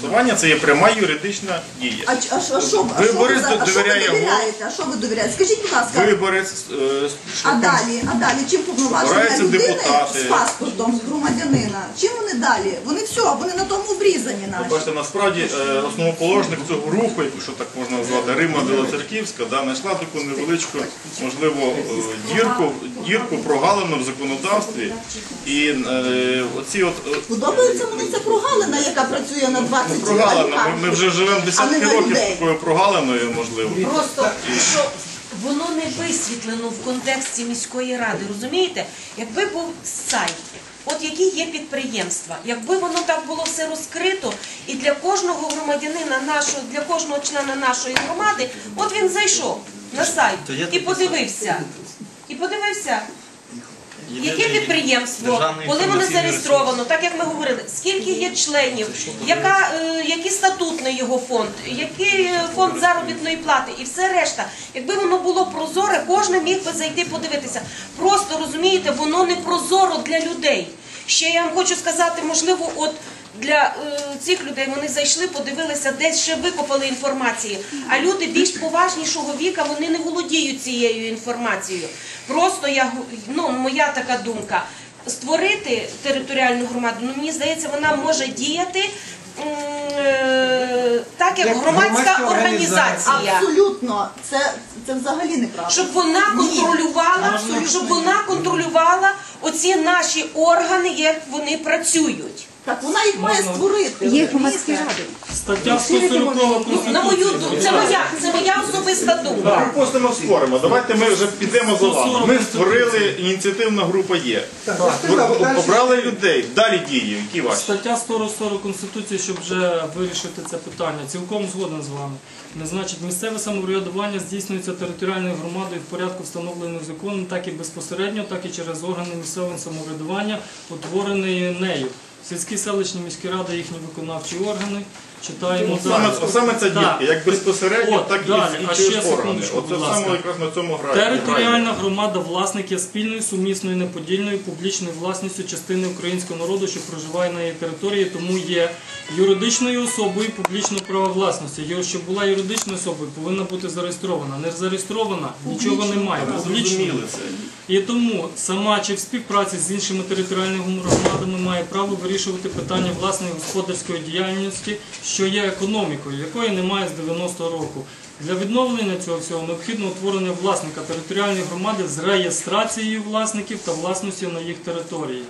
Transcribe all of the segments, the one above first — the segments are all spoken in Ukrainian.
Голосування це є пряма юридична дія. А, а, що- а що, а що ви, Виборець за- а що ви довіряє довіряєте? А що ви довіряєте? Скажіть, будь ласка, Виборець е, а далі, а далі чим повноваження Обираються людини депутати. з паспортом, з громадянина? Чим вони далі? Вони все, вони на тому обрізані наші. Бачите, насправді е, основоположник цього руху, якщо так можна назвати, Рима Білоцерківська, да, знайшла таку невеличку, можливо, е, дірку, дірку прогалину в законодавстві. І е, оці от е, Подобається мені ця прогалина, яка працює на 20 прогалина. Ми, ми вже живемо десятки на років людей. такою прогалиною, можливо. Просто що воно не висвітлено в контексті міської ради, розумієте? Якби був сайт, от які є підприємства, якби воно так було все розкрито, і для кожного громадянина нашого, для кожного члена нашої громади, от він зайшов на сайт і подивився. І подивився. Яке підприємство, коли воно зареєстровано, так як ми говорили, скільки є членів, яка, е, який статутний його фонд, який е, фонд заробітної плати? І все решта. Якби воно було прозоре, кожен міг би зайти подивитися. Просто розумієте, воно не прозоро для людей. Ще я вам хочу сказати, можливо, от для е, цих людей вони зайшли, подивилися, десь ще викопали інформації. А люди більш поважнішого віка вони не володіють цією інформацією. Просто я гу- ну, моя така думка. Створити територіальну громаду, ну мені здається, вона може діяти е, так, як Як громадська громадська організація. Абсолютно, це, це взагалі неправда. Щоб вона контролювала, щоб вона контролювала оці наші органи, як вони працюють. Так вона їх має створити. Є громадські ради. Стаття 140 Ну, на мою думку, це моя, це моя особиста думка. Припустимо, споримо. Давайте ми вже підемо за вами. Ми створили ініціативна група є. Обрали людей. Далі дії. Які ваші? Стаття 140 Конституції, щоб вже вирішити це питання, цілком згоден з вами. Не значить, місцеве самоврядування здійснюється територіальною громадою в порядку, встановленому законом, так і безпосередньо, так і через органи місцевого самоврядування, утворені нею. Сільські селищні міські ради, їхні виконавчі органи. Читаємо Саме, далі. саме ця дірка, Так. як безпосередньо, От, так далі. і, А і ще через органи. секундочку, Оце будь ласка. саме якраз на цьому грає. Територіальна громада власник є спільною, сумісною, неподільною публічною власністю частини українського народу, що проживає на її території, тому є юридичною особою публічного права власності. Його, щоб була юридичною особою, повинна бути зареєстрована. Не зареєстрована, нічого немає. Публічною. Зрозуміли це. І тому сама чи в співпраці з іншими територіальними громадами має право вирішувати питання власної господарської діяльності, що є економікою, якої немає з 90-го року. Для відновлення цього всього необхідно утворення власника територіальної громади з реєстрацією власників та власністю на їх території.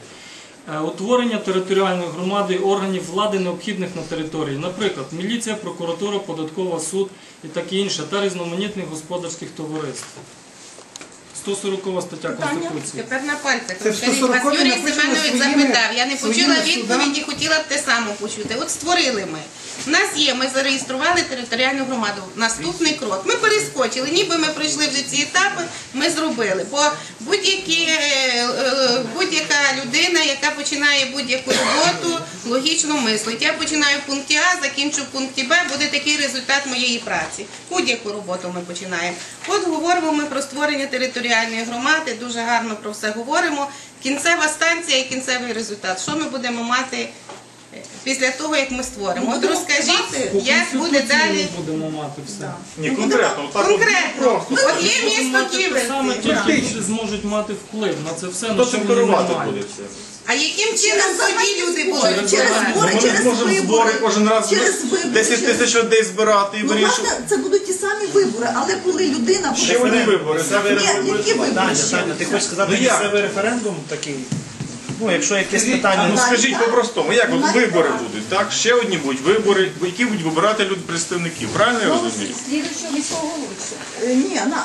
Е, Утворення територіальної громади органів влади необхідних на території, наприклад, міліція, прокуратура, податкова суд і таке інше, та різноманітних господарських товариств. 140 стаття Конституції. Тепер на пальцях. Це в Розкажіть, 140 вас Юрій написано Семенович своїми- запитав. Я не почула відповіді, хотіла б те саме почути. От створили ми. У нас є, ми зареєстрували територіальну громаду. Наступний крок. Ми перескочили, ніби ми пройшли вже ці етапи, ми зробили. Бо е, е, будь-яка людина, яка починає будь-яку роботу, логічно мислить. Я починаю в пункті А, закінчу в пункті Б, буде такий результат моєї праці. Будь-яку роботу ми починаємо. От говоримо ми про створення територіальної громади, дуже гарно про все говоримо. Кінцева станція і кінцевий результат. Що ми будемо мати після того, як ми створимо? От розкажіть, як буде далі. ми будемо мати все. Ні, конкретно. От Конкретно, просто. от є місто Саме тільки зможуть мати вплив на це все, Хто на що вони не мають. буде це? А яким чином тоді люди будуть Через збори, Ми не через зможемо збори кожен раз Через вибори, 10 через- тисяч людей збирати і Ну, вирішувати. це будуть ті самі вибори, але коли людина Ще одні вибори. Ні, які вибори? Ще? Таня, ти хочеш сказати, Ну, як? місцевий референдум такий? Ну, якщо якесь питання. Ну скажіть по-простому, як от вибори будуть, так? Ще одні будуть вибори, які будуть вибирати люди представників. Правильно я розумію? Слідуючого міського голови. Е, Ні, на,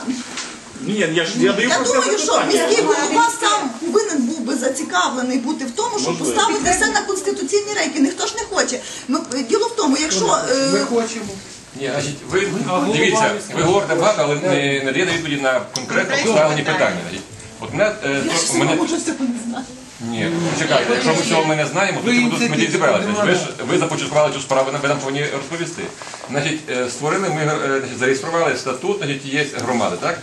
Ні, я ж я даю я просто думаю, що запитання. міський голова сам повинен був би зацікавлений бути в тому, щоб Можливо. поставити все на конституційні рейки. Ніхто ж не хоче. Ну, е, діло в тому, якщо е, Ми хочемо. Ні, значить, ви дивіться, ви говорите багато, але не надаєте відповіді на конкретно поставлені питання. Значить, От мене, е, то- мене... Ні, почекайте, якщо ми цього ми не знаємо, то Ви чому тут ми ініціативу зібралися? Ви ж ви започаткували цю справу, ви нам повинні розповісти. Значить, е, створили ми е, значить, зареєстрували статут, значить, є громади, так?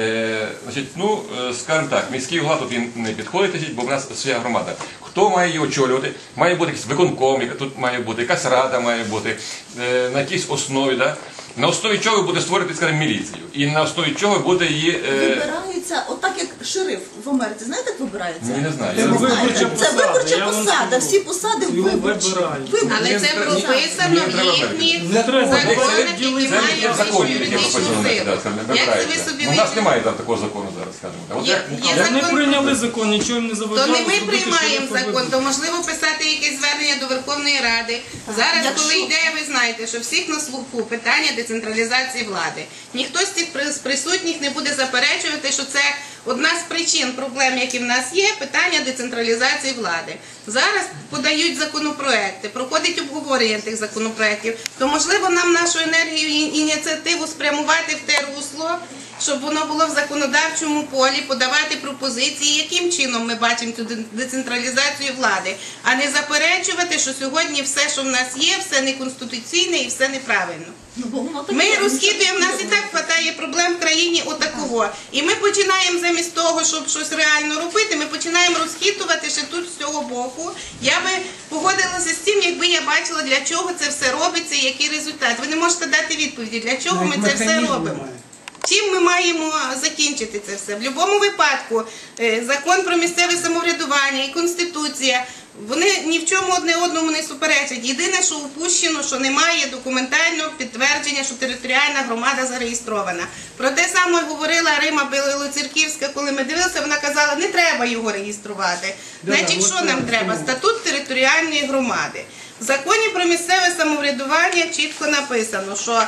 Е, значить, ну, е, скажімо так, міський голова тут він не підходить, значить, бо в нас своя громада. Хто має її очолювати? Має бути якийсь виконком, яка тут має бути, якась рада має бути, е, на якійсь основі, так? На основі чого буде створити, скажімо, міліцію. І на основі чого буде її. Е, Вибираються, отак як шериф в Америці. Знаєте, як вибирається? Ні, не знаю. Це, Я не не знаю. Виборча це посада, виборча вам посада, скажу. всі посади Його виборчі. вибирають. Виборчі. Але це прописано в їхніх Не треба. законах, які Це мають силу. да, це не Як вибирається. Ну, У нас немає там такого закону зараз, скажімо так. От Є- як- є Як не закон- прийняли закон, нічого їм не То заважало. не ми зробити, приймаємо що закон, то можливо писати якесь звернення до Верховної Ради. Зараз, коли йде, ви знаєте, що всіх на слуху питання децентралізації влади. Ніхто з цих при- присутніх не буде заперечувати, що це одна з причин проблем, які в нас є, питання децентралізації влади. Зараз подають законопроекти, проходить обговорення тих законопроектів. То можливо нам нашу енергію і ініціативу спрямувати в те русло, щоб воно було в законодавчому полі, подавати пропозиції, яким чином ми бачимо цю децентралізацію влади, а не заперечувати, що сьогодні все, що в нас є, все неконституційне і все неправильно. Ну. Ми розхитуємо, в нас і так вистачає проблем в країні отакого. І ми починаємо замість того, щоб щось реально робити, ми починаємо розхитувати ще тут з цього боку. Я би погодилася з тим, якби я бачила, для чого це все робиться і який результат. Ви не можете дати відповіді, для чого ми це все робимо. Чим ми маємо закінчити це все? В будь-якому випадку е, закон про місцеве самоврядування і конституція. Вони ні в чому одне одному не суперечать. Єдине, що упущено, що немає документального підтвердження, що територіальна громада зареєстрована. Про те саме говорила Рима Білоцерківська, коли ми дивилися, вона казала, не треба його реєструвати. Значить, що нам треба? Статут територіальної громади. В законі про місцеве самоврядування чітко написано, що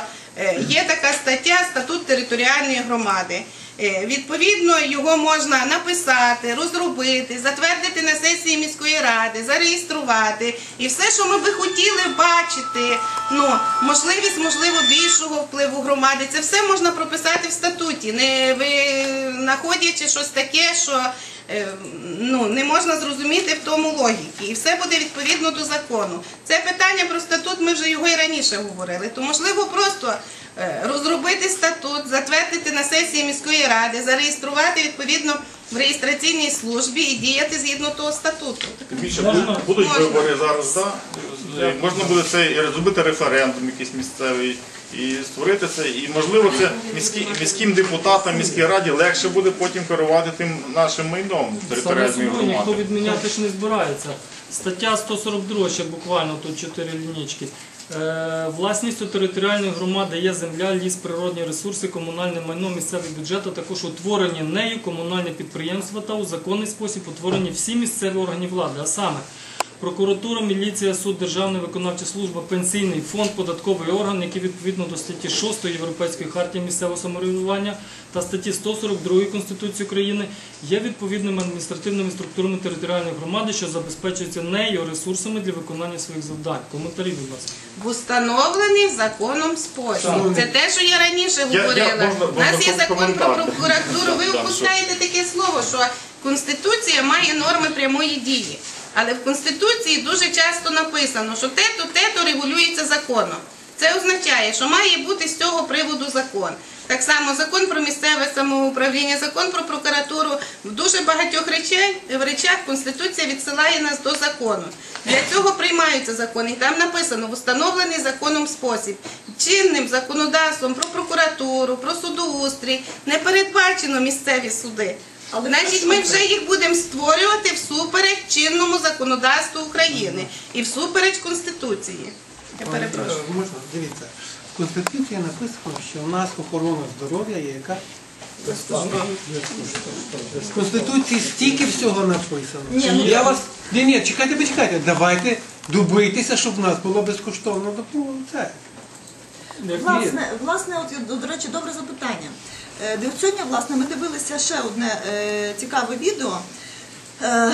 є така стаття Статут територіальної громади. Е, Відповідно, його можна написати, розробити, затвердити на сесії міської ради, зареєструвати. І все, що ми би хотіли бачити, ну, можливість, можливо, більшого впливу громади, це все можна прописати в статуті, не винаходячи щось таке, що е, ну, не можна зрозуміти в тому логіки. І все буде відповідно до закону. Це питання про статут, ми вже його і раніше говорили. То можливо просто е, розробити статут, затвердити на сесії міської ради, зареєструвати відповідно в реєстраційній службі і діяти згідно того статуту. Тим більше Можна? будуть- Можна. вибори зараз, да? Можна буде це і зробити референдум якийсь місцевий і створити це. І можливо це міські, міським депутатам, міській раді легше буде потім керувати тим нашим майном територіальної собою ніхто громади. відміняти ж не збирається. Стаття 142, ще буквально тут чотири лінічки. Е, Власністю територіальної громади є земля, ліс, природні ресурси, комунальне майно, місцевий бюджет, а також утворені нею комунальні підприємства та у законний спосіб утворені всі місцеві органи влади, а саме прокуратура, міліція, суд, Державна виконавча служба, пенсійний фонд, податковий орган, які відповідно до статті 6 Європейської хартії місцевого самоврядування та статті 142 Конституції України є відповідними адміністративними структурами територіальної громади, що забезпечуються нею ресурсами для виконання своїх завдань. Коментарі, будь ласка. В установлений законом спосіб. Це те, що я раніше говорила. У нас є закон про прокуратуру. Ви Да, опускаєте таке слово, що Конституція має норми прямої дії. Але в Конституції дуже часто написано, що те-то, те-то регулюється законом. Це означає, що має бути з цього приводу закон. Так само закон про місцеве самоуправління, закон про прокуратуру. В дуже багатьох речей, речах Конституція відсилає нас до закону. Для цього приймаються закони. Там написано в установлений законом спосіб. Чинним законодавством про прокуратуру, про судоустрій не передбачено місцеві суди. Але Значить, ми вже їх будемо створювати всупереч чинному законодавству України і всупереч Конституції. Я перепрошую. Можна, дивіться. В Конституції написано, що у нас охорона здоров'я є яка? В Конституції стільки всього написано. Ні, ну, Я вас. Ні, ні, чекайте, почекайте. Давайте добийтеся, щоб в нас було безкоштовно допомога. Це. Власне, власне, от до речі, добре запитання. Е, Сьогодні, власне, ми дивилися ще одне е, цікаве відео. Е,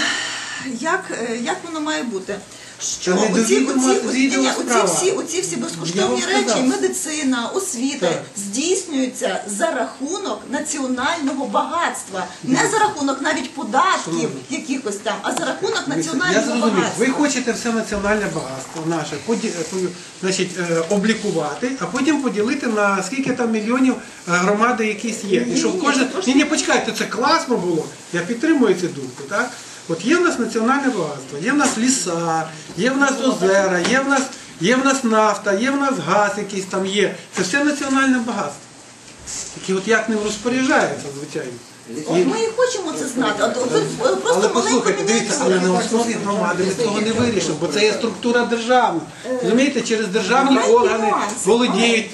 як, як воно має бути? Що не оці, довідома оці, оці, ні, оці, справа. всі, оці всі Я безкоштовні речі, медицина, освіта Так. здійснюються за рахунок національного багатства, не за рахунок навіть податків якихось там, а за рахунок Я національного зрозумів. багатства. Ви хочете все національне багатство наше поді- е, по- значить, е, облікувати, а потім поділити на скільки там мільйонів е, громади якісь є. І щоб Ні, кожен. Ні, ні, почекайте, це класно було. Я підтримую цю думку, так? От є в нас національне багатство, є в нас ліса, є в нас озера, є в нас, є в нас нафта, є в нас газ якийсь там є. Це все національне багатство. Тільки от як ним розпоряджається, звичайно. От ми і хочемо це знати. От, от, от, Але послухайте, дивіться, але на основі громади ми цього не вирішимо, бо це є структура державна. Розумієте, через державні органи володіють.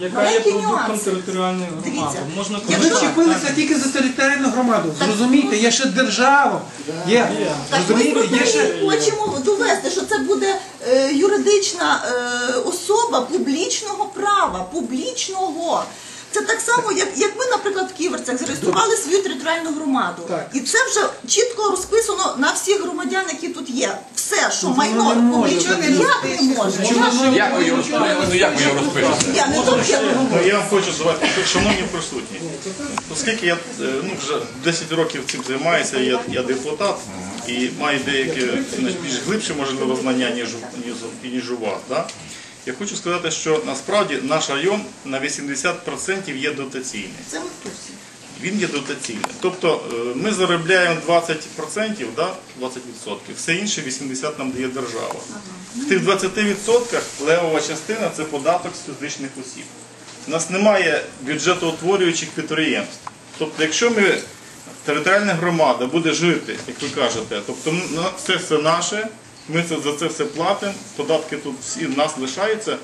Яка є Маленькі продуктом нюанси. територіальної громади. Дивіться, Можна Ви Якщо- чіпилися тільки за територіальну громаду. Зрозумійте, є ще держава. Є, Так ми розумієте, є ще. і хочемо довести, що це буде е, юридична е, особа публічного права, публічного. Це так само, як, як ми, наприклад, в Ківерцях зареєстрували свою територіальну громаду. Так. І це вже чітко розписано на всіх громадян, які тут є. Все, що Ну, майно не може публічне, як не може? Я, Як ви його розпишете? Ну як ви його розпишете? я не то, Ну, я вам хочу задати, шановні присутні, оскільки я е, ну, вже 10 років цим займаюся, я, я депутат і маю деякі більш глибші можливо знання, ніж, у- ніж, у- ніж у вас. Да? Я хочу сказати, що насправді наш район на 80% є дотаційний. це ми в курсі. Він є дотаційним. Тобто е, ми заробляємо 20%, да? 20%, все інше 80% нам дає держава. В тих 20% левова частина це податок з фізичних осіб. У нас немає бюджетоутворюючих підприємств. Тобто, якщо ми територіальна громада буде жити, як ви кажете, тобто це все наше, ми це, за це все платимо, податки тут всі в нас лишаються,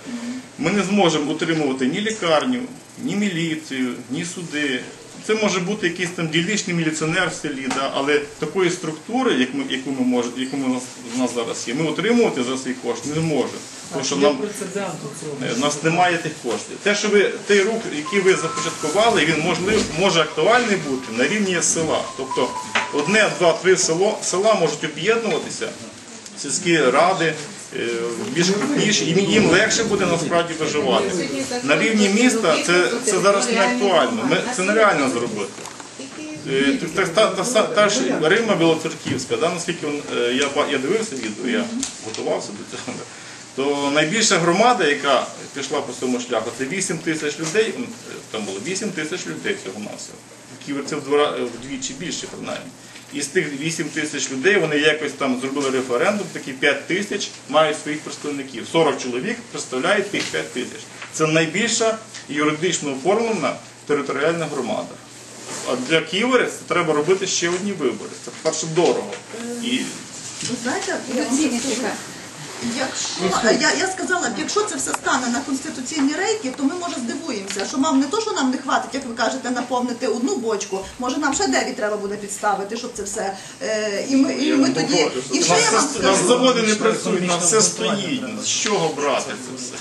ми не зможемо утримувати ні лікарню, ні міліцію, ні суди. Це може бути якийсь там дільничний міліціонер в селі, да? але такої структури, як ми, яку ми можемо, яку ми у нас, зараз є, ми утримувати за свій кошт не можемо. Тому що нам у. Е, У нас немає тих коштів. Те, що ви той рух, який ви започаткували, він можлив, може актуальний бути на рівні села. Тобто одне, два, три село, села можуть об'єднуватися, сільські ради більш крупніші, і їм легше буде насправді виживати. На рівні міста це, це зараз не актуально. Ми, це нереально зробити. Е, Та, та, та, та, та ж Рима Білоцерківська, да, наскільки е, я, я дивився відео, я готувався до цього, то найбільша громада, яка пішла по цьому шляху, це 8 тисяч людей, е, там було 8 тисяч людей всього навсього. В Ківерці в два- е, вдвічі більше, принаймні. І з тих 8 тисяч людей вони якось там зробили референдум, такі 5 тисяч мають своїх представників. 40 чоловік представляють тих 5 тисяч. Це найбільша юридично оформлена територіальна громада. А для Ківерець треба робити ще одні вибори. Це перше дорого. І Ви знаєте, якщо я, я сказала, якщо це все стане на конституційні рейки, то ми може здивуємося, що мам не то, що нам не хватить, як ви кажете, наповнити одну бочку, може нам ще дев'ять треба буде підставити, щоб це все. Е, і ми, і ми тоді. І що я вам скажу. нас заводи не працюють, на нас все стоїть. З чого брати це все?